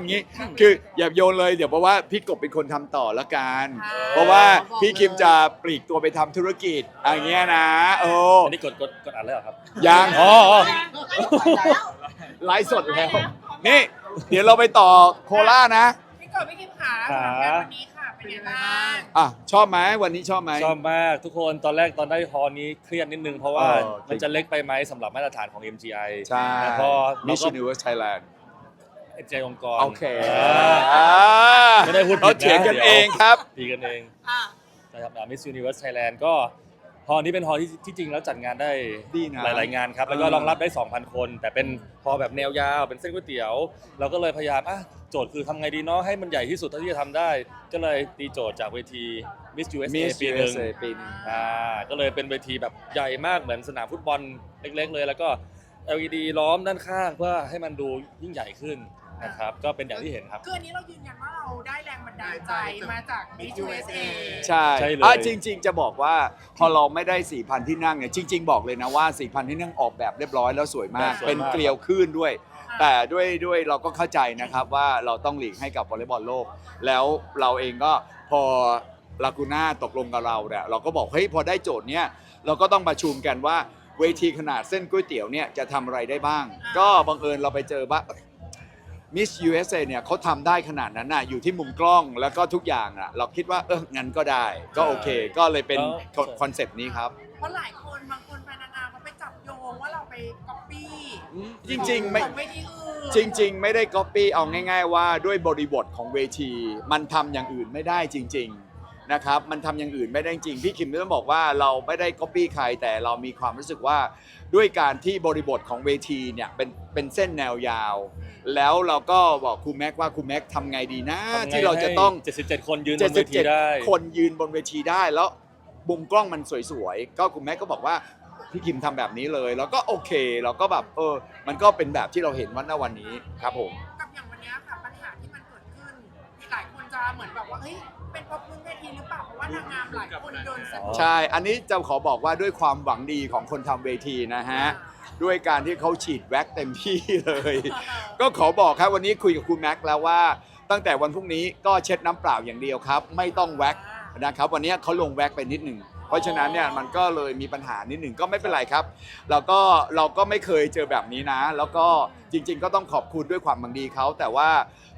อย่างนี้คืออย่าโยนเลยเดี๋ยวเพราะว่าพี่กบเป็นคนทำต่อละกันค่ะเพราะว่าพี่คิมจะปลีกตัวไปทำธุรกิจอย่างเงี้ยนะโอ้อันนี้กดกดกดอ่านแล้วเหรอครับ ยังอ๋ออ๋อ ไลฟ์สดแล้ว นี่ เดี๋ยวเราไปต่อโคราชนะพี่กบพี่คิมขาสำหรับงานวันนี้ค่ะ เป็นไงบ้างอะชอบไหมวันนี้ชอบไหม ชอบมากทุกคนตอนแรกตอนได้ฮอนี้เครียดนิดนึง เพราะว่าเออมันจะเล็กไปไหมสำหรับมาตรฐานของ MGI ใช่แต่พอเรา Miss ก็ Universe Thailand ใจองค์กรโอเคอ่าอ่าไม่ได้พูดผิดนะเราเถียงกันเดี๋ยวเองครับ ตีกันเองอะ นะครับมิสยูนิเวอร์สไทยแลนด์ก็ฮอลนี้เป็นฮอลที่ที่จริงแล้วจัดงานได้ดีนะหลาย ๆ งานครับ แล้วก็เออ รองรับได้ 2,000 คน แต่เป็นฮอลแบบแนวยาว เป็นเส้นก๋วยเตี๋ยว เราก็เลยพยายามอะโจทย์คือทำไงดีเนาะให้มันใหญ่ที่สุดเท่าที่จะทำได้ ก็เลยตีโจทย์จากเวที Miss USA Miss ปีหนึ่ง USA ปีหนึงอ่าก็เลยเป็นเวทีแบบใหญ่มากเหมือนสนามฟุตบอลเล็ก ๆ เลย แล้วก็ LED ล้อมด้านข้างเพื่อให้มันดูยิ่งใหญ่ขึ้น นะครับก็เป็นอย่างที่เห็นครับ คืออันนี้เรายืนยันว่าเราได้แรงบันดาลใจมาจาก Miss USA ใช่ใช่เลย อะจริง ๆ จะบอกว่าพอเราไม่ได้ 4,000 ที่นั่งเนี่ยจริง ๆ บอกเลยนะว่า 4,000 ที่นั่งออกแบบเรียบร้อยแล้วสวยมาก สวยมาก เป็นเกลียวขึ้นด้วย แต่ด้วยด้วยเราก็เข้าใจนะครับว่าเราต้องหลีกให้กับวอลเลย์บอลโลก แล้วเราเองก็พอลากูน่าตกลงกับเราเนี่ยเราก็บอกเฮ้ยพอได้โจทย์เนี้ยเราก็ต้องประชุมกันว่าเวทีขนาดเส้นก๋วยเตี๋ยวเนี่ยจะทำอะไรได้บ้าง ก็บังเอิญเราไปเจอว่า มิส USA เนี่ยเขาทำได้ขนาดนั้นน่ะอยู่ที่มุมกล้องแล้วก็ทุกอย่างอะเราคิดว่าเอองั้นก็ได้ ก็โอเค ก็เลยเป็นแล้วคอนเซปต์นี้ครับ เพราะหลายคนบางคนแฟนนางงามเขาไปจับโยงว่าเราไปก๊อปปี้จริง ๆ ไม่ของเวทีอื่นจริง ๆ ไม่ได้ก๊อปปี้เอาง่าย ๆ ว่าด้วยบริบทของเวที มันทำอย่างอื่นไม่ได้จริง ๆนะครับ มันทำอย่างอื่นไม่ได้จริงพี่คิมต้องบอกว่าเราไม่ได้ก๊อปปี้ใครแต่เรามีความรู้สึกว่า ด้วยการที่บริบทของเวทีเนี่ยเป็นเป็นเส้นแนวยาว แล้วเราก็บอกครูแม็กว่าครูแม็กทำไงดีนะ ทำไงที่เราจะต้อง ให้77 คนยืนบนเวทีได้ 77 คนยืนบนเวทีได้แล้วมุมกล้องมันสวยๆ ก็คุณแม่ก็บอกว่าพี่คิมทำแบบนี้เลย แล้วก็โอเค เราก็แบบเออ มันก็เป็นแบบที่เราเห็นวันณวันนี้ครับผม เหมือนแบบว่าเฮ้ยเป็นเพราะพื้นเวทีหรือเปล่าเพราะว่านางงามหลายคนโดนสะอ๋อใช่ อันนี้จะขอบอกว่าด้วยความหวังดีของคนทำเวทีนะฮะ ด้วยการที่เขาฉีดแว็กเต็มที่เลย ก็ขอบอกครับวันนี้คุยกับคุณแม็กซ์แล้วว่า ตั้งแต่วันพรุ่งนี้ก็เช็ดน้ำเปล่าอย่างเดียวครับ ไม่ต้องแว็กนะครับ วันนี้เขาลงแว็กไปนิดหนึ่งเพราะฉะนั้นเนี่ยมันก็เลยมีปัญหานิดหนึ่งก็ไม่เป็นไรครับเราก็เราก็ไม่เคยเจอแบบนี้นะ แล้วก็จริง ๆ ก็ต้องขอบคุณด้วยความบังดีเขาแต่ว่า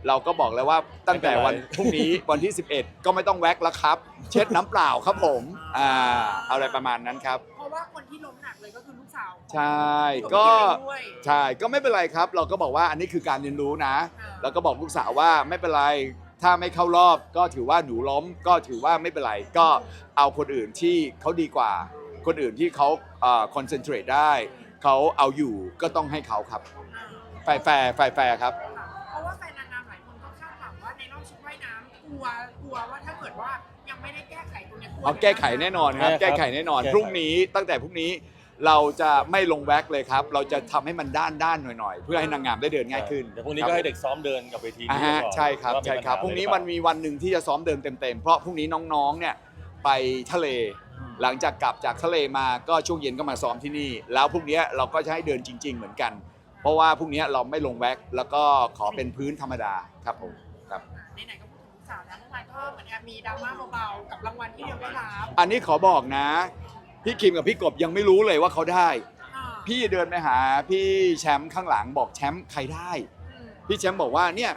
เราก็บอกแล้วว่าตั้งแต่วันไม่เป็นไรพรุ่งนี้วันที่ 11 ก็ไม่ต้องแว็กแล้วครับ เช็ดน้ำเปล่าครับผมอ่าเอาอะไรประมาณนั้นครับ เพราะว่าคนที่ล้มหนักเลยก็คือลูกสาวของใช่ของก็พี่เองด้วยใช่ก็ไม่เป็นไรครับ เราก็บอกว่าอันนี้คือการเรียนรู้นะ แล้วก็บอกลูกสาวว่าไม่เป็นไรถ้าไม่เข้ารอบก็ถือว่าหนูล้มก็ถือว่าไม่เป็นไร ก็เอาคนอื่นที่เขาดีกว่า คนอื่นที่เขาคอนเซนเทรตได้เขาเอาอยู่ก็ต้องให้เขาครับแฟร์แฟร์แฟร์แฟร์ครับ กลัวกลัวว่าถ้าเกิดว่ายังไม่ได้แก้ไขตรงเนี้ยลัวเอาแก้ไขแน่นอนครับใช่ครับ แก้ไขแน่นอน แก้ไข พรุ่งนี้ตั้งแต่พรุ่งนี้เราจะไม่ลงแว็กเลยครับ เราจะทำให้มันด้านด้านๆหน่อยๆ เพื่อให้นางงามได้เดินง่ายขึ้นเดี๋ยวพรุ่งนี้คก็บให้เด็กซ้อมเดินกับเวทีอ่านี้ฮะก่อนใช่ครับว่ามีใช่ครับปัญหาพรุ่งนี้อะไมันมีวันหนึ่งที่จะซ้อมเดินเต็มๆ เพราะพรุ่งนี้น้องๆ เนี่ยไปทะเล หลังจากกลับจากทะเลมาก็ช่วงเย็นก็มาซ้อมที่นี่ แล้วพรุ่งนี้เราก็จะให้เดินจริง ๆ เหมือนกัน เพราะว่าพรุ่งนี้เราไม่ลงแว็กแล้วก็ขอเป็นพื้นธรรมดาครับผมครับ ไหนๆก็พูดถึงลูก สาวแล้วเมื่อวานก็เหมือนแอบมีดราม่าเบาๆกับรางวัลที่เดียวได้รับอันนี้ขอบอกนะ พี่คิมกับพี่กบยังไม่รู้เลยว่าเขาได้ อ่าพี่เดินไปหาพี่แชมป์ข้างหลังบอกแชมป์ใครได้ อืมพี่แชมป์บอกว่าเนี่ย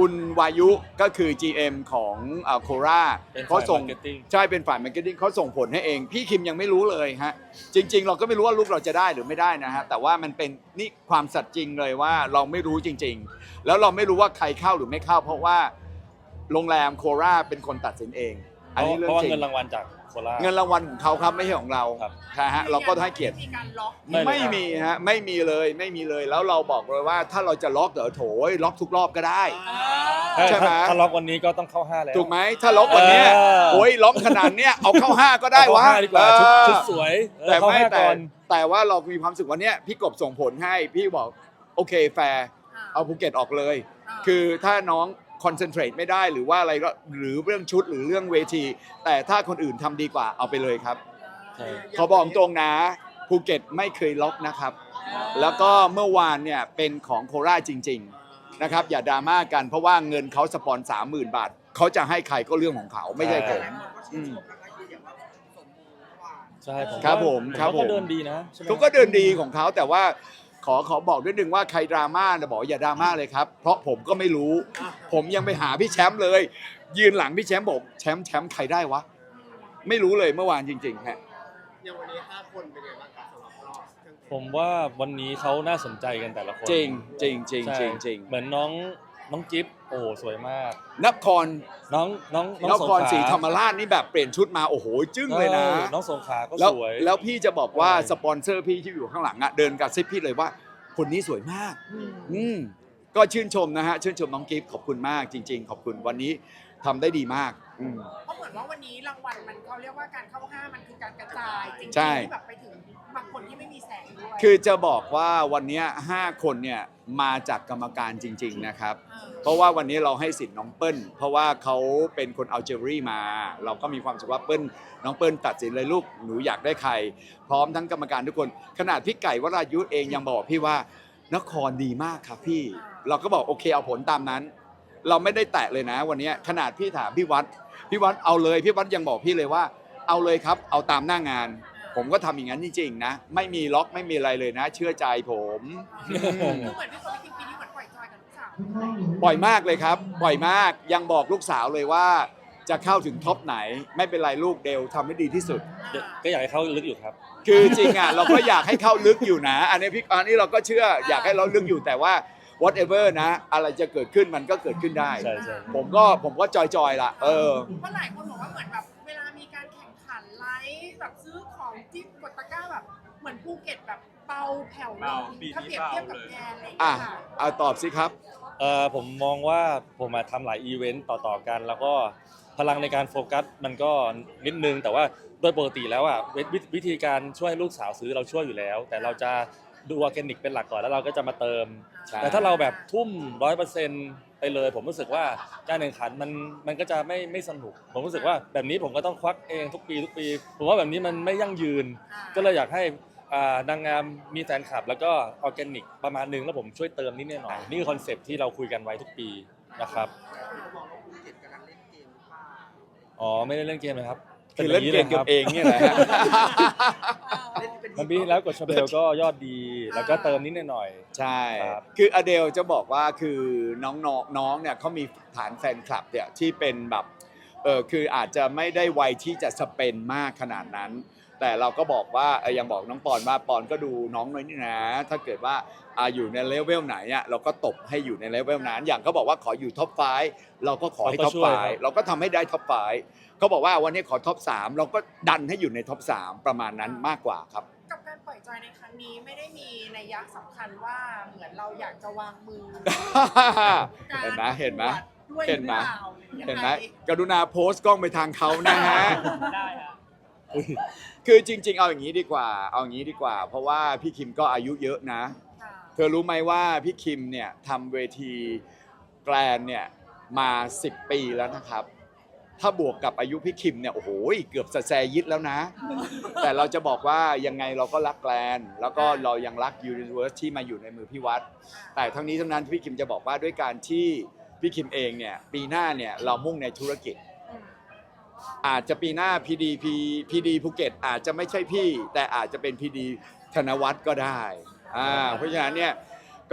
คุณวายุก็คือ GM ของโคราเป็นเขาฝ่ายส่ง marketing ใช่เป็นฝ่ายมาร์เก็ตติ้งเขาส่งผลให้เอง พี่คิมยังไม่รู้เลยฮะ จริง ๆ เราก็ไม่รู้ว่าลูกเราจะได้หรือไม่ได้นะฮะ แต่ว่ามันเป็นนี่ความสัตย์จริงเลยว่าเราไม่รู้จริง ๆ แล้วเราไม่รู้ว่าใครเข้าหรือไม่เข้า เพราะว่า โรงแรมโคราเป็นคนตัดสินเอง อันนี้เพเรื่องราะว่าจริงเงินรางวัลจากโคราช เงินรางวัลของเขาครับไม่ใช่ของเราครับ นะฮะเราก็ให้เกียรติ มีการล็อก ไม่เลยไม่มีฮะไม่มีเลยไม่มีเลยแล้วเราบอกเลยว่าถ้าเราจะล็อกเดี๋ยวโถยล็อกทุกรอบก็ได้อ่าใช่ไหมถ้าถ้าล็อกวันนี้ก็ต้องเข้าห้าแล้ว ถูกไหมถ้าล็อกวันเนี้ยเออ โอ้ยล็อกขนาดเนี้ยเอาเข้าห้าก็ได้วะเอาเข้าห้าดีกว่าชุดเออชุดสวยเออแต่เข้าไม่ห้าแต่ก่อน แต่ว่าเรามีความรู้สึกวันเนี้ยพี่กบส่งผลให้พี่บอกโอเคแฟร์เอาภูเก็ตออกเลย คือถ้าน้อง คอนเซนเทรตไม่ได้หรือว่าอะไรก็หรือเรื่องชุดหรือเรื่องเวที แต่ถ้าคนอื่นทำดีกว่าเอาไปเลยครับ ใช่ขอบอกตรงนะภูเก็ตไม่เคยล็อกนะครับ แล้วก็เมื่อวานเนี่ยเป็นของโคราชจริง ๆนะครับ อย่าดราม่ากันเพราะว่าเงินเขาสปอนสามหมื่นบาทเขาจะให้ใครก็เรื่องของเขาไม่ใช่ผม อืม ใช่ผมครับผมว่าครับผม เขาก็เดินดีนะใช่ไหม เขาก็เดินดีของเขาแต่ว่า ขอขอบอกด้วยหนึ่งว่าใครดราม่านะบอกอย่าดราม่าเลยครับ เพราะผมก็ไม่รู้ ผมยังไปหาพี่แชมป์เลย ยืนหลังพี่แชมป์บอกแชมป์แชมป์ใครได้วะ ไม่รู้เลยเมื่อวานจริงๆฮะอย่างวันนี้5คนเป็นไงบ้างครับสำหรับรอบเครื่องเทศผมว่าวันนี้เขาน่าสนใจกันแต่ละคนจริงจริงจริงใช่จริงจริง เหมือนน้องน้องจิ๊บ โอ้โหสวยมาก นครน้องน้องนน้องคสงรขลาศรีธรรมราชนี่แบบเปลี่ยนชุดมาโอ้โหจึ้งเลยนะ ออน้องสงขลาก็แล้วสวย แล้วพี่จะบอกว่าใช่สปอนเซอร์พี่ที่อยู่ข้างหลังอะเดินกับซิปพี่เลยว่า คนนี้สวยมาก อืมก็ชื่นชมนะฮะ ชื่นชมน้องกิฟต์ขอบคุณมากจริง ๆ ขอบคุณวันนี้ทำได้ดีมากอืม เพราะเหมือนว่าวันนี้รางวัลมันเขาเรียกว่าการเข้าห้ามันคือการกระจายจริงๆใช่ที่แบบไปถึง บางคนที่ไม่มีแสงด้วยคือจะบอกว่าวันเนี้ยห้าคนเนี่ยมาจากกรรมการจริง ๆ นะครับ เออเพราะว่าวันนี้เราให้สิทธิ์น้องเปิ้ล เพราะว่าเขาเป็นคนเอาเจอรี่มา เราก็มีความสุขว่าเปิ้ลน้องเปิ้ลตัดสินเลยลูกหนูอยากได้ใคร พร้อมทั้งกรรมการทุกคน ขนาดพี่ไก่วรายุทธเองยังบอกพี่ว่านครดีมากครับพี่ เราก็บอกโอเคเอาผลตามนั้น เราไม่ได้แตะเลยนะ วันนี้ขนาดพี่ถามพี่วัดพี่วัดเอาเลยพี่วัดยังบอกพี่เลยว่า เอาเลยครับ เอาตามหน้างาน ผมก็ทำอย่างนั้นจริงๆนะ ไม่มีล็อกไม่มีอะไรเลยนะ เชื่อใจผมคือเหมือนพี่คนที่คิดปีนี้เหมือนปล่อยจอยกับลูกสาวด้วยปล่อยมากเลยครับปล่อยมากยังบอกลูกสาวเลยว่า จะเข้าถึงท็อปไหน ไม่เป็นไรลูกเดลทำให้ดีที่สุด ก็อยากให้เขาลึกอยู่ครับ คือจริงอะ เราก็อยากให้เข้าลึกอยู่นะ อันนี้พี่อันนี้เราก็เชื่ออยากให้เราลึกอยู่แต่ว่า whatever นะ อะไรจะเกิดขึ้นมันก็เกิดขึ้นได้ ใช่ใช่ผมก็ผมก็จอยๆละเออ เพราะหลายคนบอกว่าเหมือนแบบเวลามีการแข่งขันไลฟ์แบบซื้อข องจิ้มกดตะกร้าแบบ เหมือนภูเก็ตแบบเบาแผ่วลเบางปีนี้ถ้าเปรียบเทียบกับแกนอะไรอย่างอะเงี้ยค่ะเอาตอบสิครับ เออผมมองว่าผมมาทำหลายอีเวนต์ต่อๆกัน แล้วก็พลังในการโฟกัสมันก็นิดนึง แต่ว่าโดยปกติแล้วอะวิวิวิธีการช่วยให้ลูกสาวซื้อเราช่วยอยู่แล้ว แต่เราจะดูออร์แกนิกเป็นหลักก่อนแล้วเราก็จะมาเติม ใช่ แต่ถ้าเราแบบทุ่มร้อยเปอร์เซ็นต์ ไปเลย ผมรู้สึกว่าการแข่งขันมันมันก็จะไม่ไม่สนุก ผมรู้สึกว่าแบบนี้ผมก็ต้องควักเองทุกปีทุกปี ผมว่าแบบนี้มันไม่ยั่งยืนอ่าก็เลยอยากให้อ่านางงามมีแฟนคลับ แล้วก็ออร์แกนิกประมาณนึงแล้วผมช่วยเติมนิดหน่อยนี่คือคอนเซปต์ที่เราคุยกันไว้ทุกปีนะครับบอกว่าภูเก็ตกำลังเล่นเกมหรือเปล่าอ๋อไม่ได้เล่นเกมนะครับคือเล่นเกมกับเองเนี่ยแหละฮะเล่นเป็น มันปีที่แล้วกดชาเบลก็ยอดดี แล้วก็เติมนิดหน่อย ใช่ ครับคืออเดลจะบอกว่าคือน้องน้องน้องเนี่ยเขามีฐานแฟนคลับเนี่ยที่เป็นแบบเออคืออาจจะไม่ได้วัยที่จะสเปนมากขนาดนั้น แต่เราก็บอกว่าเออยังบอกน้องปอนว่าปอนก็ดูน้องน้อยนี่นะ ถ้าเกิดว่าอาอยู่ในเลเวลไหนอะเราก็ตบให้อยู่ในเลเวลนั้น อย่างเขาบอกว่าขออยู่ท็อปไฟเราก็ขอให้ท็อปไฟเราก็ทำให้ได้ท็อปไฟเขาบอกว่าวันนี้ขอท็อปสามเราก็ดันให้อยู่ในท็อปสามประมาณนั้นมากกว่าครับกับการปล่ อยจอยในครั้งนี้ไม่ได้มีนัยยะสำคัญว่าเหมือนเราอยากจะวางมือ เห็นไหมเห็นไหม ด้วยเห็นไหมรือปล่ารือยังเห็นไหมงกรุณาโพสต์กล้องไปทางเขานะฮะ ได้ฮะคือจริง ๆ เอาอย่างนี้ดีกว่า เอาอย่างนี้ดีกว่า เพราะว่าพี่คิมก็อายุเยอะนะค่ะเธอรู้ไหมว่าพี่คิมเนี่ยทำเวทีแกรนเนี่ยมา 10 ปีแล้วนะครับ ถ้าบวกกับอายุพี่คิมเนี่ยโอ้โหเกือบจะแซยิดแล้วนะ แต่เราจะบอกว่ายังไงเราก็รักแกรนแล้วก็เรายังรักยูนิเวอร์สที่มาอยู่ในมือพี่วัด แต่ทั้งนี้ทั้งนั้นพี่คิมจะบอกว่าด้วยการที่พี่คิมเองเนี่ยปีหน้าเนี่ยเรามุ่งในธุรกิจอืมอาจจะปีหน้า PDP PD ภูเก็ตอาจจะไม่ใช่พี่ แต่อาจจะเป็น PD ธนวัฒน์ก็ได้อ่าเพราะฉะนั้นเนี่ย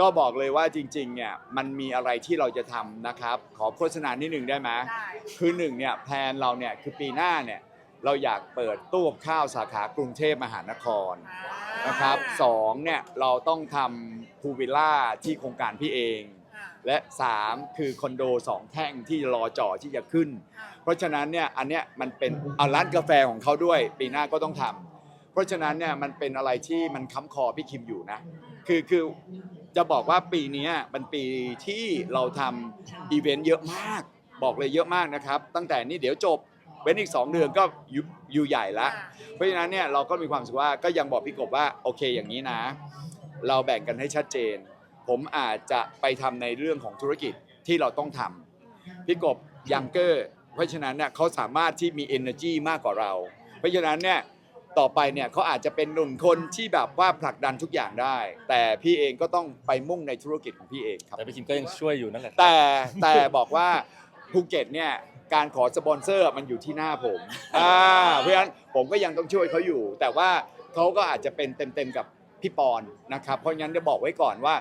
ก็บอกเลยว่าจริงๆเนี่ยมันมีอะไรที่เราจะทำนะครับ ขอโฆษณานิดหนึ่งได้ไหมได้คือหนึ่งเนี่ยแพลนเราเนี่ยคือปีหน้าเนี่ยเราอยากเปิดตู้กับข้าวสาขากรุงเทพมหานครอ่านะครับสองเนี่ยเราต้องทำพูลวิลล่าที่โครงการพี่เองอ่าและสามคือคอนโดสองแท่งที่รอจ่อที่จะขึ้นอ่าเพราะฉะนั้นเนี่ยอันเนี้ยมันเป็นเอาร้านกาแฟของเขาด้วย ปีหน้าก็ต้องทำเพราะฉะนั้นเนี่ยมันเป็นอะไรที่มันค้ำคอพี่คิมอยู่นะ คือคือ จะบอกว่าปีเนี้ยมันปีที่เราทำอีเวนต์เยอะมาก บอกเลยเยอะมากนะครับ ตั้งแต่นี้เดี๋ยวจบเว้นอีก 2 เดือนก็อยู่อยู่ใหญ่ละ เพราะฉะนั้นเนี่ยเราก็มีความรู้สึกว่าก็ยังบอกพี่กบว่าโอเคอย่างนี้นะ เราแบ่งกันให้ชัดเจน ผมอาจจะไปทำในเรื่องของธุรกิจที่เราต้องทำพี่กบยังเกอร์เพราะฉะนั้นเนี่ยเขาสามารถที่มี energy มากกว่าเรา เพราะฉะนั้นเนี่ย ต่อไปเนี่ยเขาอาจจะเป็นหนุ่มคนที่แบบว่าผลักดันทุกอย่างได้ แต่พี่เองก็ต้องไปมุ่งในธุรกิจของพี่เองครับ แต่พี่คิมก็ยังช่วยอยู่นั่นแหละแต่แต่บอกว่าภูเก็ตเนี่ยการขอสปอนเซอร์มันอยู่ที่หน้าผมอ่าเพราะฉะนั้นผมก็ยังต้องช่วยเขาอยู่ แต่ว่าเขาก็อาจจะเป็นเต็มๆกับพี่ปอนนะครับ เพราะงั้นจะบอกไว้ก่อนว่า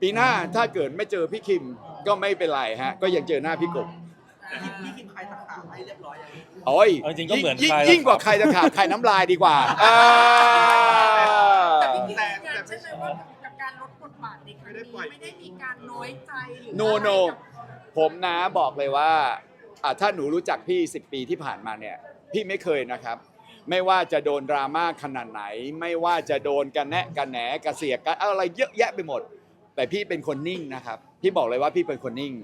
ปีหน้าถ้าเกิดไม่เจอพี่คิมก็ไม่เป็นไรฮะก็ยังเจอหน้าพี่กบ พี่กินใครตะขาบให้เรียบร้อยอย่างนี้ โอ้ยเอาจริงๆก็เหมือนยิ่งใคร ยิ่งกว่าใครจะขาดใครน้ำลายดีกว่าอ่า แต่พี่คิมยืนยันใช่ไหมว่ากับการลดบทบาทในครั้งนี้ไม่ได้มีการน้อยใจหรือโนโนผมนะบอกเลยว่าอะถ้าหนูรู้จักพี่ 10 ปีที่ผ่านมาเนี่ย พี่ไม่เคยนะครับ ไม่ว่าจะโดนดราม่าขนาดไหน ไม่ว่าจะโดนกันแนะกันแหนกระเสียกกันอะไรเยอะแยะไปหมด แต่พี่เป็นคนนิ่งนะครับ พี่บอกเลยว่าพี่เป็นคนนิ่ง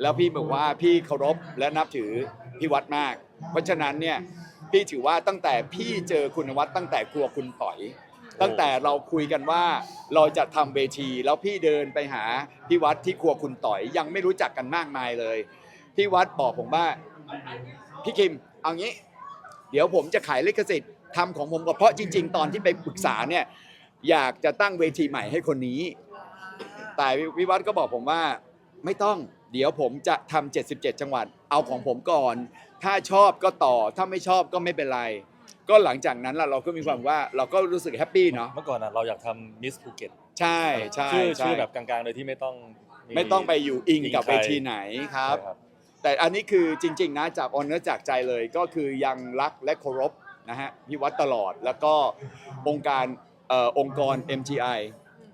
แล้วพี่บอกว่าพี่เคารพและนับถือ พี่วัดมาก เพราะฉะนั้นเนี่ยพี่ถือว่าตั้งแต่พี่เจอคุณวัดตั้งแต่ครัวคุณต่อย ตั้งแต่เราคุยกันว่าเราจะทำเวทีแล้วพี่เดินไปหาพี่วัดที่ครัวคุณต่อยยังไม่รู้จักกันมากมายเลยพี่วัดบอกผมว่าพี่คิมเอางี้ เดี๋ยวผมจะขายลิขสิทธิ์ทำของผมก่อนเพราะจริง ๆ ตอนที่ไปปรึกษาเนี่ยอยากจะตั้งเวทีใหม่ให้คนนี้ แต่วิวัฒน์ก็บอกผมว่าไม่ต้อง เดี๋ยวผมจะทำ77 จังหวัด เอาของผมก่อน ถ้าชอบก็ต่อถ้าไม่ชอบก็ไม่เป็นไร ก็หลังจากนั้นล่ะเราก็มีความว่าเราก็รู้สึกแฮปปี้เนาะเมื่อก่อนอะเราอยากทำมิสภูเก็ตใช่ใช่ชื่อใช่ชื่อแบบกลางๆโดยที่ไม่ต้องไม่ต้องไปอยู่อิงกับอิงใครเวทีไหนครับ ใช่ครับแต่อันนี้คือจริง ๆ นะจากออนเนื้อจากใจเลยก็คือยังรักและเคารพนะฮะพี่วัดตลอดแล้วก็องค์การเอ่อองค์กร MGI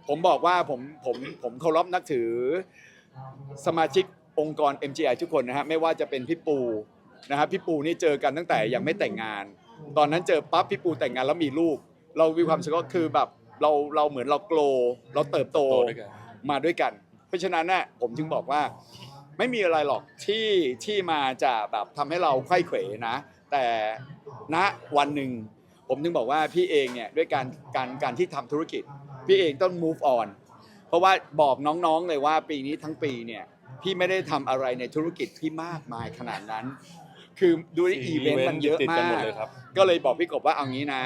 ผมบอกว่าผมผมผมเคารพนับถือสมาชิก องค์กร MGI ทุกคนนะฮะไม่ว่าจะเป็นพี่ปูนะฮะพี่ปูนี่เจอกันตั้งแต่ยังไม่แต่งงาน ตอนนั้นเจอปั๊บพี่ปูแต่งงานแล้วมีลูก เรามีความรู้สึกก็คือแบบเราเราเหมือนเราโกลเราเติบโตโตด้วยกัน มาด้วยกัน เพราะฉะนั้นน่ะผมจึงบอกว่า ไม่มีอะไรหรอกที่ที่มาจะแบบทำให้เราไขว้เขวนะ แต่ณวันหนึ่ง ผมถึงบอกว่าพี่เองเนี่ยด้วยการการการที่ทำธุรกิจ พี่เองต้อง move on เพราะว่าบอกน้องๆเลยว่าปีนี้ทั้งปีเนี่ย พี่ไม่ได้ทำอะไรในธุรกิจที่มากมายขนาดนั้น คือด้วยอีเวนต์มันเยอะติดกัมานหมดกเลยครับ ก็เลยบอกพี่กบว่าเอางี้นะ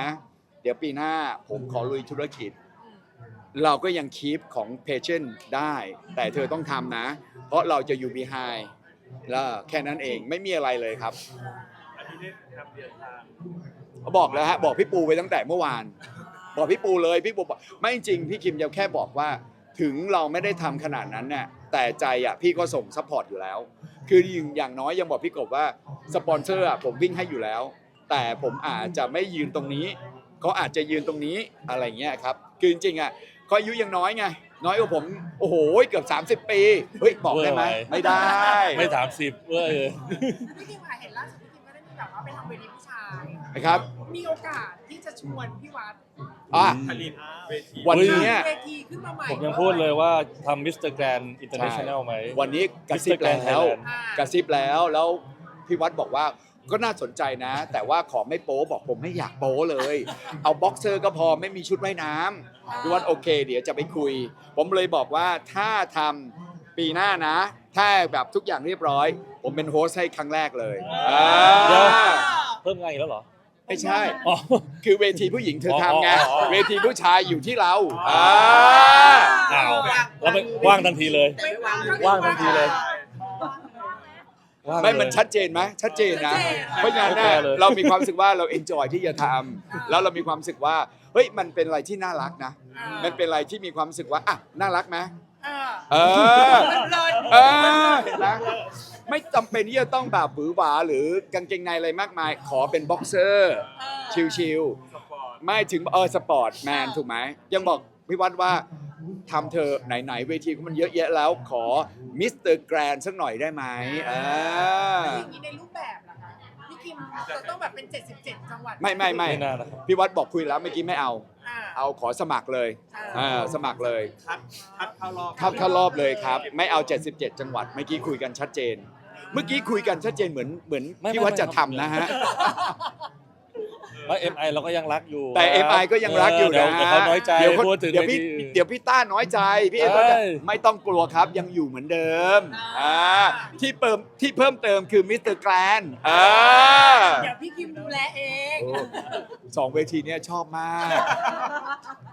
เดี๋ยวปีหน้าผมขอลุยธุรกิจ เราก็ยังคีปของเพจเชนได้ แต่เธอต้องทำนะ เพราะเราจะอยู่ behind แล้วแค่นั้นเองไม่มีอะไรเลยครับบอกแล้วฮะบอกพี่ปูไปตั้งแต่เมื่อวาน บอกพี่ปูเลยพี่ปูบอกไม่จริงพี่คิมจะแค่บอกว่า ถึงเราไม่ได้ทำขนาดนั้นเนี่ยแต่ใจอะพี่ก็ส่งซัพพอร์ตอยู่แล้ว คืออย่างน้อยยังบอกพี่กบว่าสปอนเซอร์อะผมวิ่งให้อยู่แล้ว แต่ผมอาจจะไม่ยืนตรงนี้เขาอาจจะยืนตรงนี้อะไรเงี้ยครับคือจริงๆอะเขาอายุยังน้อยไงน้อยกว่าผมโอ้โหเกือบ30 ปีเฮ้ยบอกได้ไหมเวอร์ไปไม่ได้ไม่ถามสิบเว้ยพี่คิมค่ะเห็นล่าสุดพี่คิมก็ได้มีแบบว่าไปทำเวทีผู้ชายนะครับ มีโอกาสที่จะชวนพี่วัด อะผลิตเวทีวันนี้ เวทีขึ้นมาใหม่ผมยังพูดเลยว่าทำมิสเตอร์แกรนอินเตอร์เนชั่นแนลไหม วันนี้กระซิบ Mr. Grand แล้ว Thailand อ่ากระซิบแล้วแล้วพี่วัดบอกว่าก็น่าสนใจนะ แต่ว่าขอไม่โป๊บอกผมไม่อยากโป๊เลย เอาบ็อกเซอร์ก็พอไม่มีชุดว่ายน้ำพี่วัดโอเค เดี๋ยวจะไปคุย ผมเลยบอกว่าถ้าทำปีหน้านะ ถ้าแบบทุกอย่างเรียบร้อย ผมเป็นโฮสต์ให้ครั้งแรกเลยอ่าเดี๋ยว เพิ่มงานอีกแล้วเหรอ ไม่ใช่ อ๋อ คือเวทีผู้หญิงเธอทำไง อ๋ออ๋ออ๋อ เวทีผู้ชายอยู่ที่เราอ่าอ้าวแล้วมันว่างทันทีเลย ไม่ว่างว่างทันทีเลยว่างไม่เลยมันชัดเจนไหมชัดเจนนะ ชัดเจน เพราะงั้นโอเคน่ะเลย เรามีความรู้สึกว่าเราเอนจอยที่จะทำแล้วเรามีความรู้สึกว่า เฮ้ย มันเป็นอะไรที่น่ารักนะ มันเป็นอะไรที่มีความรู้สึกว่า อะ น่ารักไหมเออ เออเลยเออเห็นไหม ไม่จำเป็นที่จะต้องแบบหวือหวาหรือกางเกงในอะไรมากมาย ขอเป็นบ็อกเซอร์ชิลๆไม่ถึงเออสปอร์ตแมนถูกไหมยังบอกพี่วัดว่าทำเธอไหนๆเวทีก็มันเยอะแยะแล้วขอมิสเตอร์แกรนสักหน่อยได้ไหมอ่าอย่างนี้ในรูปแบบล่ะคะพี่คิมจะต้องแบบเป็น 77 จังหวัด ไม่ไม่ไม่ไม่น่านะครับ พี่วัดบอกคุยแล้วเมื่อกี้ไม่เอา อ่า เอาขอสมัครเลยอ่าอ่าสมัครเลยคัดคัดเข้ารอบเข้าเข้ารอบเลยครับ ไม่เอา 77 จังหวัดเมื่อกี้คุยกันชัดเจน เมื่อกี้คุยกันชัดเจนเหมือนเหมือนไม่พี่วัดไม่จะไม่ครับทำนะฮะ ว่า MI เราก็ยังรักอยู่แต่ MI ก็ยังรักอยู่เดี๋วนะเดี๋ยวเขาน้อยใจเดี๋ยวคนพูดถึงเดี๋ยวพี่วทีเดี๋ยวพี่ต้าน้อยใจพี่เอน้อยใจเอ้ย ไม่ต้องกลัวครับยังอยู่เหมือนเดิมอ่าที่เพิ่มที่เพิ่มเติมคือมิสเตอร์แกรนอ่าเดี๋ยวพี่คิมดูแลเอง โอ้สองเวทีเนี้ยชอบมาก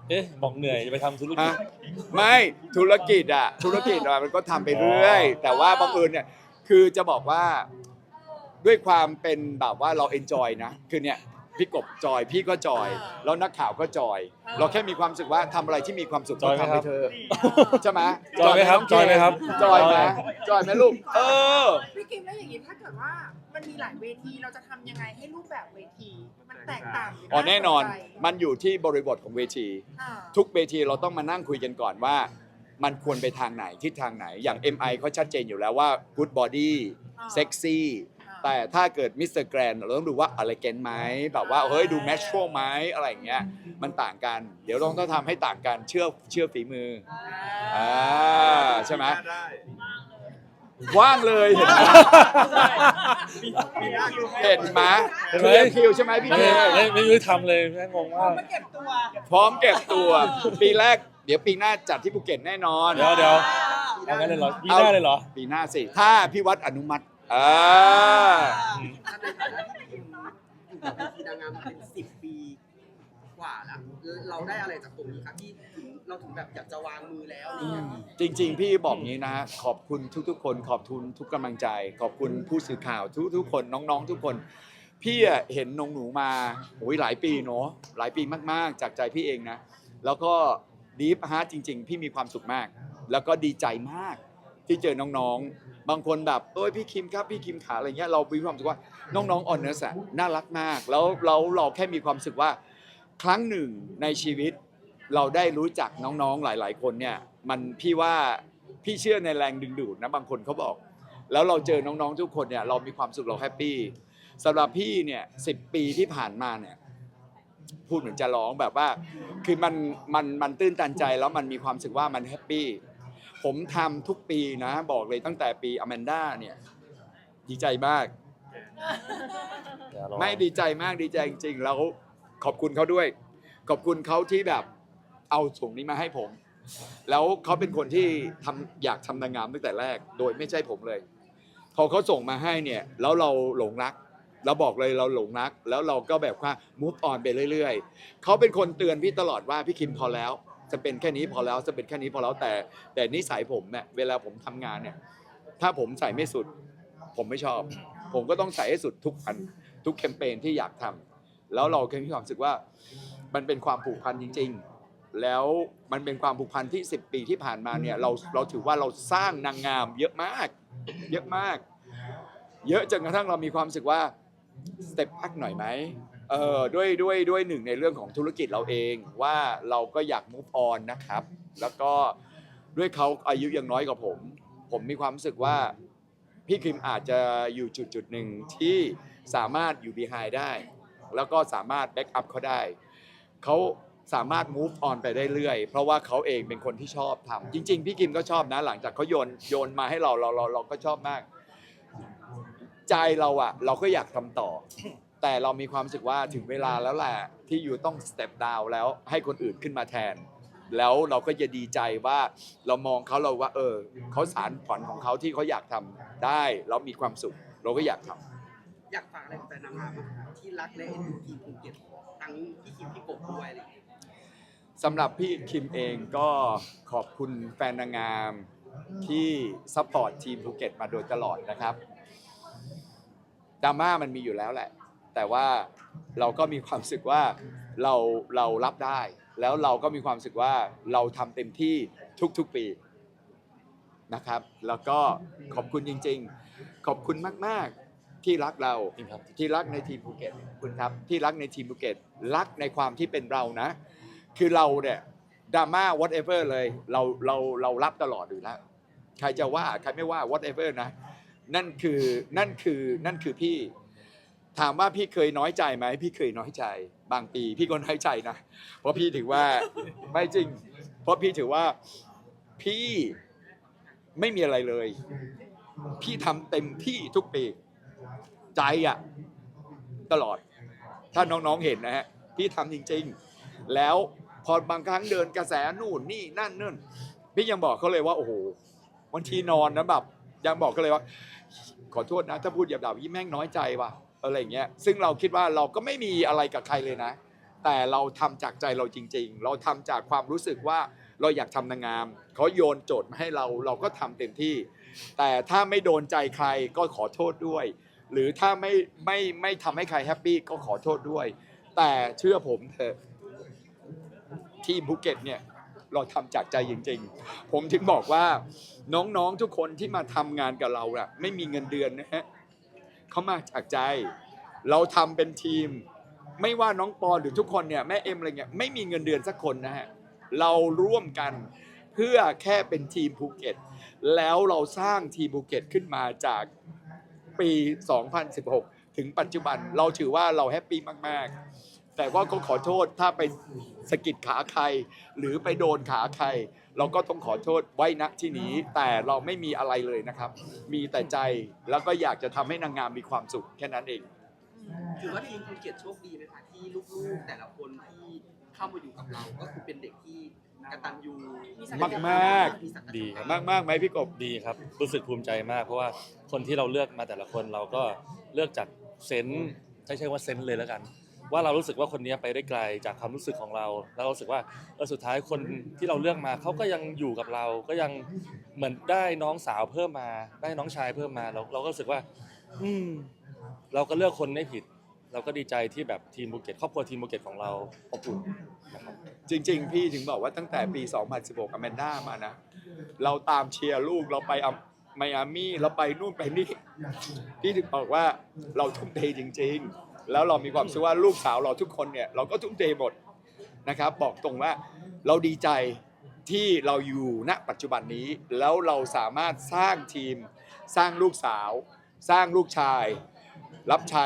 เอ๊ะบอกเหนื่อยจะไปทำธุรกิจ ฮะไม่ธุรกิจอะธุรกิจอะมันก็ทำไปเรื่อย แต่ว่าบังเอิญเนี่ย คือจะบอกว่าด้วยความเป็นแบบว่าเราเอนจอยนะ คือเนี่ยพี่กบจอยพี่ก็จอย แล้วนักข่าวก็จอย เราแค่มีความรู้สึกว่าทำอะไรที่มีความสุขจอยไหมก็ทำครัไปบเธอะใช่ไหมจอยไหมครับน้งเจอยไหมครับจอยไหมจอยไหมลูกเออ พี่คิมแล้วอย่างนี้ถ้าเกิดว่ามันมีหลายเวทีเราจะทำยังไงให้รูปแบบเวที มันแตกต่างหรือ๋อแน่นอนาสใจมันอยู่ที่บริบทของเวที อ่าทุกเวทีเราต้องมานั่งคุยกันก่อนว่า มันควรไปทางไหนทิศทางไหนอย่าง MI เขาชัดเจนอยู่แล้วว่า good body อ่าเซ็กซี่แต่ถ้าเกิดมิสเตอร์แกรนเราต้องดูว่าอะไรเกนไหมแบบว่าเฮ้ยดูแมชชวลไหมอะไรอย่างเงี้ยมันต่างกัน เดี๋ยวเราต้องทำให้ต่างกันเชื่อเชื่อฝีมืออ่าใช่ไหมได้ว่างเลยเห็นไหมมีหน้าอยู่เห็นไหมเห็นไหมเรียนคิวใช่ไหมพี่ไม่เนไม่ไม่รู้จะทำเลยแม่งงมาก มาเก็บตัว พร้อมเก็บตัว ปีแรก เดี๋ยวปีหน้าจัดที่ภูเก็ตแน่นอน เดี๋ยวเดี๋ยวเอางั้นเลยเหรอยี่หน้าเลยเหรอ ปีหน้าสิ ถ้าพี่วัดอนุมัติอ่าท่านในฐานะที่พิมอยู่กับเวทีนางงามเป็นสิบปีกว่าแล้วเราได้อะไรจากตรงนี้ครับที่ถึงเราถึงแบบอยากจะวางมือแล้วอะไรเงี้ยจริง ๆ พี่บอกงี้นะ ขอบคุณทุกๆ คน ขอบคุณทุกกำลังใจ ขอบคุณผู้สื่อข่าวทุกๆ คนน้องๆ ทุกคน พี่อะเห็นนงหนูมาโอ้ยหลายปีเนาะหลายปีมากๆ จากใจพี่เองนะ แล้วก็ ดีฟฮาร์จริง ๆ พี่มีความสุขมาก แล้วก็ดีใจมากที่เจอน้องๆ บางคนแบบเอ้ยพี่คิมครับพี่คิมขาอะไรเงี้ยเรามีความรู้สึกว่าน้องๆออนเนอร์สน่ารักมาก แล้วเราเราแค่มีความรู้สึกว่า ครั้งหนึ่งในชีวิต เราได้รู้จักน้องๆหลาย ๆ คนเนี่ยมันพี่ว่าพี่เชื่อในแรงดึงดูดนะบางคนเขาบอก แล้วเราเจอน้องๆทุกคนเนี่ยเรามีความสุขเราแฮปปี้สำหรับพี่เนี่ยสิปีที่ผ่านมาเนี่ย พูดเหมือนจะร้องแบบว่า คือมันมันมันตื้นตันใจแล้วมันมีความรู้สึกว่ามันแฮปปี้ผมทำทุกปีนะ บอกเลยตั้งแต่ปีอแมนด้าเนี่ย ดีใจมากเดี๋ยวรอไม่ดีใจมากดีใจจริงๆแล้วขอบคุณเขาด้วย ขอบคุณเขาที่แบบเอาส่งนี้มาให้ผม แล้วเขาเป็นคนที่ทำอยากทำนางงามตั้งแต่แรก โดยไม่ใช่ผมเลย พอเขาส่งมาให้เนี่ย แล้วเราหลงรัก เราบอกเลยเราหลงรัก แล้วเราก็แบบว่า move on ไปเรื่อย ๆ เขาเป็นคนเตือนพี่ตลอดว่าพี่คิมพอแล้ว จะเป็นแค่นี้พอแล้วจะเป็นแค่นี้พอแล้วแต่ แต่นิสัยผมเนี่ยเวลาผมทำงานเนี่ย ถ้าผมใส่ไม่สุด ผมไม่ชอบ ผมก็ต้องใส่ให้สุดทุกอันทุกแคมเปญที่อยากทำแล้วเราเคยมีความรู้สึกว่า มันเป็นความผูกพันจริง ๆ แล้วมันเป็นความผูกพันที่ 10 ปีที่ผ่านมาเนี่ยเราเราถือว่าเราสร้างนางงาม เยอะมาก เยอะมาก เยอะจนกระทั่งเรามีความรู้สึกว่า สเต็ปพักหน่อยไหมเออด้วยด้วยด้วยหนึ่งในเรื่องของธุรกิจเราเองว่าเราก็อยาก move on นะครับ แล้วก็ด้วยเขาอายุยังน้อยกว่าผม ผมมีความรู้สึกว่าพี่คิมอาจจะอยู่จุดจุดหนึ่งที่สามารถอยู่ behind ได้ แล้วก็สามารถ back up เขาได้เขาสามารถ move on ไปได้เรื่อย เพราะว่าเขาเองเป็นคนที่ชอบทำจริง ๆ พี่คิมก็ชอบนะหลังจากเขาโยนโยนมาให้เราเราเราเราก็ชอบมาก ใจเราอะเราก็อยากทำต่อ แต่เรามีความรู้สึกว่าถึงเวลาแล้วแหละที่อยู่ต้อง step down แล้วให้คนอื่นขึ้นมาแทน แล้วเราก็จะดีใจว่าเรามองเขาเราว่า เออเขาสารฝันของเขาที่เขาอยากทำได้แล้วมีความสุข เราก็อยากทำ อยากฝากอะไรกับแฟนนางงามบ้างครับที่รักและเอ็นดูทีมภูเก็ตทั้งพี่คิมพี่กบด้วยอะไรอย่างเงี้ยสำหรับพี่คิมเองก็ขอบคุณแฟนนางงามที่ซัพพอร์ตทีมภูเก็ตมาโดยตลอดนะครับ ดราม่ามันมีอยู่แล้วแหละ แต่ว่าเราก็มีความรู้สึกว่าเราเรารับได้ แล้วเราก็มีความรู้สึกว่าเราทำเต็มที่ทุกๆปีนะครับ แล้วก็ขอบคุณจริง ๆ ขอบคุณมากๆที่รักเรา จริงครับ ที่รักในทีมภูเก็ตขอบคุณครับที่รักในทีมภูเก็ตรักในความที่เป็นเรานะ คือเราเนี่ยดราม่า whatever เลยเราเราเรารับตลอดอยู่แล้ว ใครจะว่าใครไม่ว่า whatever นะ นั่นคือนั่นคือนั่นคือพี่ ถามว่าพี่เคยน้อยใจไหมพี่เคยน้อยใจ บางปีพี่ก็น้อยใจนะเพราะพี่ถือว่าไม่จริง เพราะพี่ถือว่าพี่ไม่มีอะไรเลย พี่ทำเต็มที่ทุกปี ใจอะตลอด ถ้าน้องๆเห็นนะฮะพี่ทำจริง ๆ แล้วพอบางครั้งเดินกระแสนู่นนี่นั่นนู่นพี่ยังบอกเขาเลยว่าโอ้โหบางทีนอนนะแบบ ยังบอกเขาเลยว่า ขอโทษนะ ถ้าพูดหยาบๆยี่แม่งน้อยใจว่ะอะไรอย่างเงี้ยซึ่งเราคิดว่าเราก็ไม่มีอะไรกับใครเลยนะ แต่เราทำจากใจเราจริง ๆ เราทำจากความรู้สึกว่าเราอยากทำนางงามเขาโยนโจทย์มาให้เราเราก็ทำเต็มที่ แต่ถ้าไม่โดนใจใครก็ขอโทษด้วย หรือถ้าไม่ไม่ไม่ทำให้ใครแฮปปี้ก็ขอโทษด้วย แต่เชื่อผมเถอะทีมภูเก็ตเนี่ย เราทำจากใจจริง ๆ ผมถึงบอกว่าน้องๆทุกคนที่มาทำงานกับเราน่ะไม่มีเงินเดือนนะฮะเขามาจากใจ เราทำเป็นทีม ไม่ว่าน้องปอหรือทุกคนเนี่ยแม่เอ็มอะไรเงี้ยไม่มีเงินเดือนสักคนนะฮะเราร่วมกันเพื่อแค่เป็นทีมภูเก็ต แล้วเราสร้างทีมภูเก็ตขึ้นมาจากปี 2016 ถึงปัจจุบันเราถือว่าเราแฮปปี้มาก ๆ แต่ว่าก็ขอโทษถ้าไปสะกิดขาใคร หรือไปโดนขาใคร เราก็ต้องขอโทษไว้ณที่นี้ แต่เราไม่มีอะไรเลยนะครับ มีแต่ใจแล้วก็อยากจะทำให้นางงามมีความสุขแค่นั้นเอง ถือว่าทีมภูเก็ตโชคดีไหมคะที่ลูกๆ แต่ละคนที่เข้ามาอยู่กับเราก็คือเป็นเด็กที่กตัญญูมากมากมีศักยภาพดีครับมากมากๆไหมพี่กบดีครับ รู้สึกภูมิใจมาก เพราะว่าคนที่เราเลือกมาแต่ละคนเราก็เลือกจากเซนส์ไม่ใช่ว่าเซนส์เลยแล้วกัน ว่าเรารู้สึกว่าคนนี้ไปได้ไกลจากความรู้สึกของเรา แล้วเรารู้สึกว่าเออสุดท้ายคนที่เราเลือกมาเขาก็ยังอยู่กับเราก็ยังเหมือนได้น้องสาวเพิ่มมา ได้น้องชายเพิ่มมาเราเราก็รู้สึกว่า อืม เราก็เลือกคนไม่ผิด เราก็ดีใจที่แบบทีมภูเก็ตครอบครัวทีมภูเก็ตของเราอบอุ่นนะครับจริง ๆ พี่ถึงบอกว่าตั้งแต่ปี 2016อแมนด้ามานะ เราตามเชียร์ลูกเราไปอัมไมอามี่เราไปนู่นไปนี่ พี่ถึงบอกว่าเราทุ่มเทจริง ๆ แล้วเรามีความรู้สึกว่าลูกสาวเราทุกคนเนี่ยเราก็ทุ่มเทหมดนะครับ บอกตรงว่าเราดีใจที่เราอยู่ณปัจจุบันนี้ แล้วเราสามารถสร้างทีม สร้างลูกสาว สร้างลูกชาย รับใช้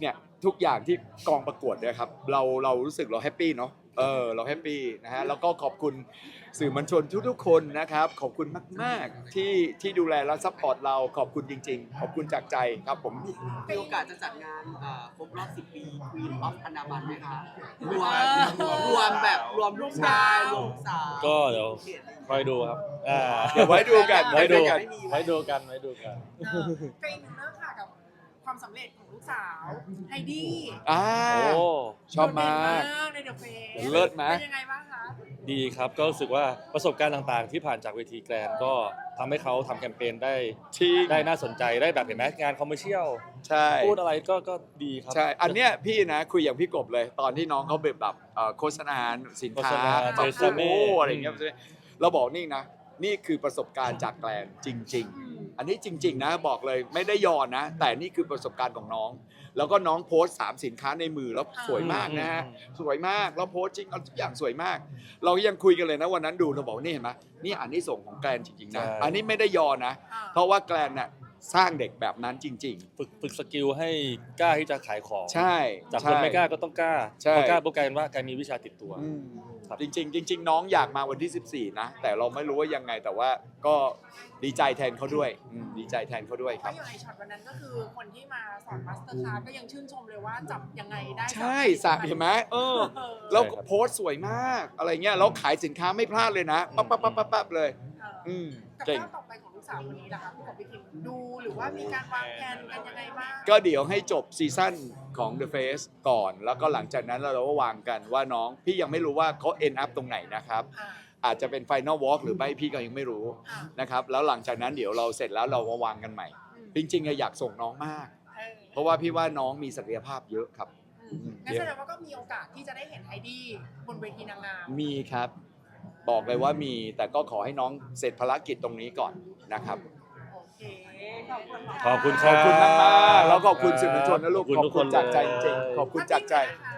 เนี่ยทุกอย่างที่กองประกวดเนี่ยครับ เราเรารู้สึกเราแฮปปี้เนาะ เออเราแฮปปี้นะฮะแล้วก็ขอบคุณสื่อมวลชนทุกๆคนนะครับ ขอบคุณมากๆที่ที่ดูแลและซัพพอร์ตเราขอบคุณจริง ๆ ขอบคุณจากใจครับผมมีโอกาสจะจัดงานเอ่อครบรอบ 10 ปี Queen of อันดามันไหมคะรวมรวมแบบรวมลูกชายรวมลูกสาวก็เดี๋ยวคอยดูครับอ่าเดี๋ยวไว้ดูกันไว้ดูกันไว้ดูกันไว้ดูกันเออก็อีกหนึ่งเรื่องค่ะกับความสำเร็จของลูก สาวไฮดี้อ่าโอ้ ชอบมาก โดดเด่นมากในเดอะเฟสเลิศไหม เป็นยังไงบ้างคะดีครับ ก็รู้สึกว่าประสบการณ์ต่างๆ ที่ผ่านจากเวทีแกรนด์ก็ทำให้เขาทำแคมเปญได้ที่ได้น่าสนใจได้แบบเห็นไหมงานคอมเมอร์เชียลใช่ พูดอะไรก็ก็ดีครับใช่ อันเนี้ยพี่นะคุยอย่างพี่กบเลย ตอนที่น้องเขาแบบแบบเอ่อโฆษณาสินค้าโฆษณาแบบเจสันนี่โอ้อะไรอย่างเงี้ยเราบอกนี่นะ นี่คือประสบการณ์จากแกลนจริง ๆ อันนี้จริง ๆ นะบอกเลยไม่ได้ยอนนะ แต่นี่คือประสบการณ์ของน้อง แล้วก็น้องโพสต์สามสินค้าในมือแล้วสวยมากนะฮะสวยมากแล้วโพสต์จริงเอาทุกอย่างสวยมาก เรายังคุยกันเลยนะวันนั้นดูเราบอกนี่เห็นไหมนี่อันนี้ส่งส์ของแกลนจริงๆนะใช่ อันนี้ไม่ได้ยอนะอ่าเพราะว่าแกลนน่ะสร้างเด็กแบบนั้นจริง ฝึกฝึกสกิลให้กล้าที่จะขายของ ๆ ใช่จากคนใช่ ไม่กล้าก็ต้องกล้าใช่ พอกล้าปุ๊บกลายเป็นว่ากลายมีวิชาติดตัว อืม ครับ จริงๆจริง ๆ น้องอยากมาวันที่ 14 นะ แต่เราไม่รู้ว่ายังไงแต่ว่าก็ดีใจแทนเขาด้วยอืมดีใจแทนเขาด้วยเพครับ ราะอย่างไอช็อตวันนั้นก็คือคนที่มาสอนมาสเตอร์คลาสก็ยังชื่นชมเลยว่าจับยังไงได้ใช่สากเห็นไหมเออ เออแล้วใช่ครับ โพสต์สวยมากอะไรเงี้ยแล้วขายสินค้าไม่พลาดเลยนะปั๊บปั๊บปั๊บปั๊บปั๊บเลย เอออืมกับเก่ง ก้าวต่อไปของลูก สาวคนนี้ล่ะคะพี่กับพี่คิมดูหรือว่ามีการวางแผนกันยังไงบ้าง ก็เดี๋ยวให้จบซีซั่นของ The Face ก่อน แล้วก็หลังจากนั้นเราก็วางกันว่าน้องพี่ยังไม่รู้ว่าเขา end up ตรงไหนนะครับ อ่า อาจจะเป็น Final Walk หรือไม่พี่ก็ยังไม่รู้อ่านะครับ แล้วหลังจากนั้นเดี๋ยวเราเสร็จแล้วเรามาวางกันใหม่ อืม จริงๆอะอยากส่งน้องมาก เออเพราะว่าพี่ว่าน้องมีศักยภาพเยอะครับ อืมงั้นแสดงว่าก็มีโอกาสที่จะได้เห็นไฮดี้บนเวทีนางงามมีครับ บอกเลยว่ามีแต่ก็ขอให้น้องเสร็จภารกิจตรงนี้ก่อนนะครับ โอเค ขอบคุณค่ะ ขอบคุณขรัอบคุณมากๆแล้วขอบคุณสื่อมวลชนนะลูกขอบคุณขอบทุกคุคณนจากใจเลยจริงๆขอบคุณจากใจ ขอบคุณนะคะ